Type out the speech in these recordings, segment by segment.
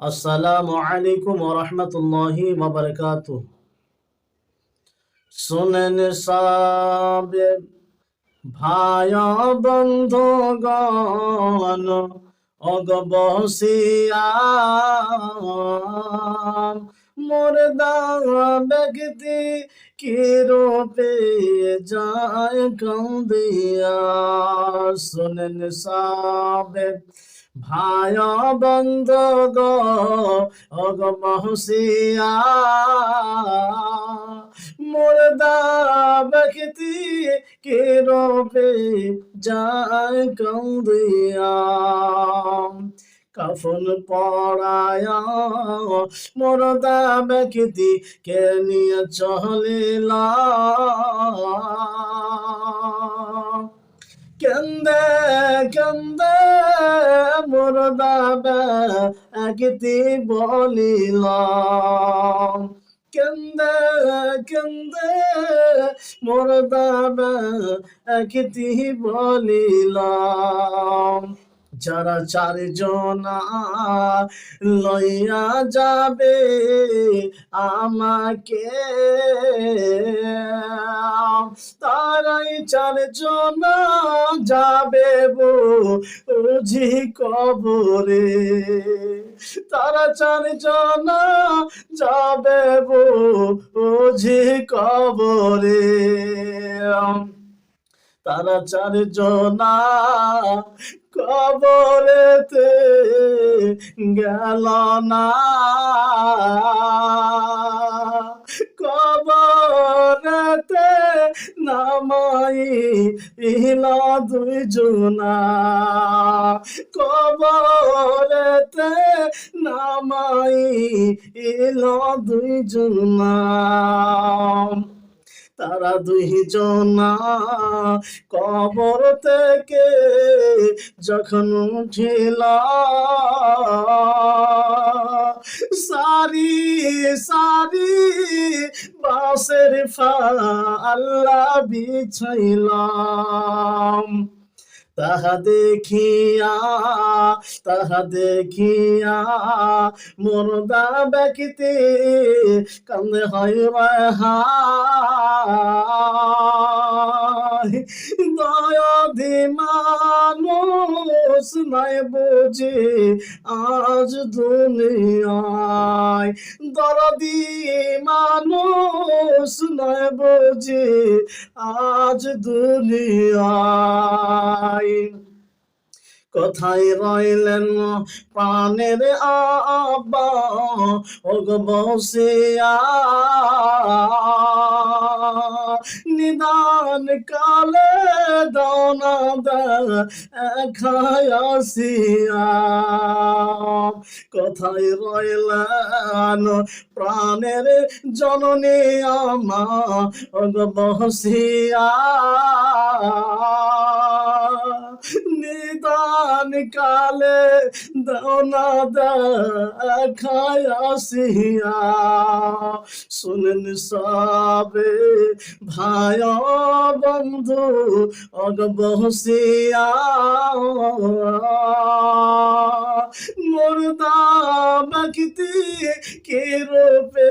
আসসালামু আলাইকুম রহমতুল্লাহি ওয়াবারাকাত শুনেন সাবে ভাই বন্ধুগণ অগবসিয়া মুর্দা ব্যক্তি কি রূপে যায় কান্দিয়া। শুনেন সাবে, ভাই বন্ধ গো অগ মহসিয়া। মুর্দা ব্যক্তি কে রূপে যায় কান্দিয়া। কাফন পড়ায়া। মরদা ব্যক্তি কে নিয়ে চলিলা। কেন্দে কেন্দে মরদা ব্যক্তি বলিলাম কেন্দে কেন্দে মরদা ব্যক্তি বলিলাম যারা চারজনা লইয়া যাবে আমাকে, তারাই চারজনা যাবে বুঝি কবরে। তারা চারজনা যাবে বুঝি কবরে। তারা চারজনা কবরেতে গেল না। কবরেতে নামাই ইলা দুই জনা কবরেতে নামাই ইলা দুই জনা তারা দুইজনা কবর থেকে যখন উঠিল, সারি সারি বাসের আল্লাহ বিছাইলাম। তাহা দেখিয়া তাহা দেখিয়া মরদা ব্যক্তি কান্দে হয় দয়া দি মানুষ নাই বুঝে, আজ দুনিয়ায় দরদি মানুষ নাই বুঝে, আজ দুনিয়ায়। কোথায় রইলেন প্রাণের আব্বা? ওগ বসিয়া নিদান কালে দৌনা খায়াসিয়া কোথায় রইলেন প্রাণের জননী আমা ওগ নিদান কালে দৌনা খায়াসিয়া শুনেন সবে ভাই বন্ধু অগ বসিয়া মুর্দা বাকিতি কে রূপে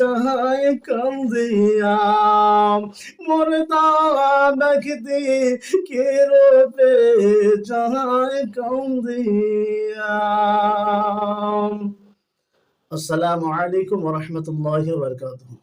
যাই কান্দিয়া মুর্দা ব্যক্তি কে রূপে যাই কান্দিয়া। আসসালামু আলাইকুম ওয়া রাহমাতুল্লাহি ওয়া বারাকাতুহু।